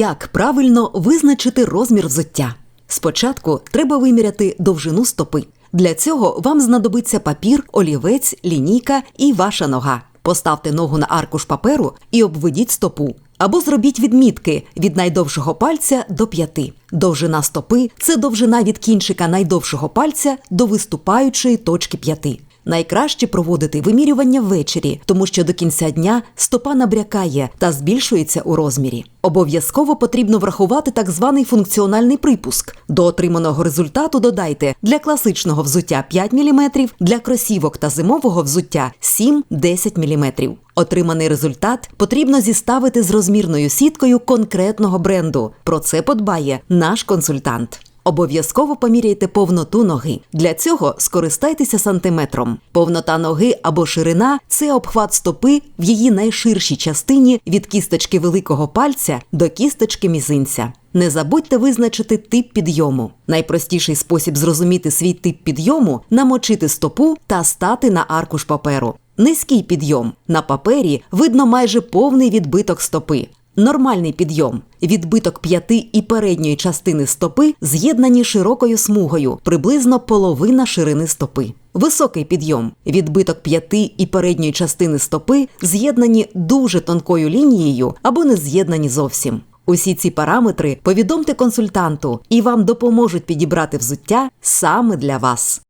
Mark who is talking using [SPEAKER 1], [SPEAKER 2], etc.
[SPEAKER 1] Як правильно визначити розмір взуття? Спочатку треба виміряти довжину стопи. Для цього вам знадобиться папір, олівець, лінійка і ваша нога. Поставте ногу на аркуш паперу і обведіть стопу. Або зробіть відмітки від найдовшого пальця до п'яти. Довжина стопи це довжина від кінчика найдовшого пальця до виступаючої точки п'яти. Найкраще проводити вимірювання ввечері, тому що до кінця дня стопа набрякає та збільшується у розмірі. Обов'язково потрібно врахувати так званий функціональний припуск. До отриманого результату додайте для класичного взуття 5 мм, для кросівок та зимового взуття 7-10 мм. Отриманий результат потрібно зіставити з розмірною сіткою конкретного бренду. Про це подбає наш консультант. Обов'язково поміряйте повноту ноги. Для цього скористайтеся сантиметром. Повнота ноги або ширина це обхват стопи в її найширшій частині від кісточки великого пальця до кісточки мізинця. Не забудьте визначити тип підйому. Найпростіший спосіб зрозуміти свій тип підйому намочити стопу та стати на аркуш паперу. Низький підйом на папері видно майже повний відбиток стопи. Нормальний підйом. Відбиток п'яти і передньої частини стопи з'єднані широкою смугою, приблизно половина ширини стопи. Високий підйом. Відбиток п'яти і передньої частини стопи з'єднані дуже тонкою лінією або не з'єднані зовсім. Усі ці параметри повідомте консультанту і вам допоможуть підібрати взуття саме для вас.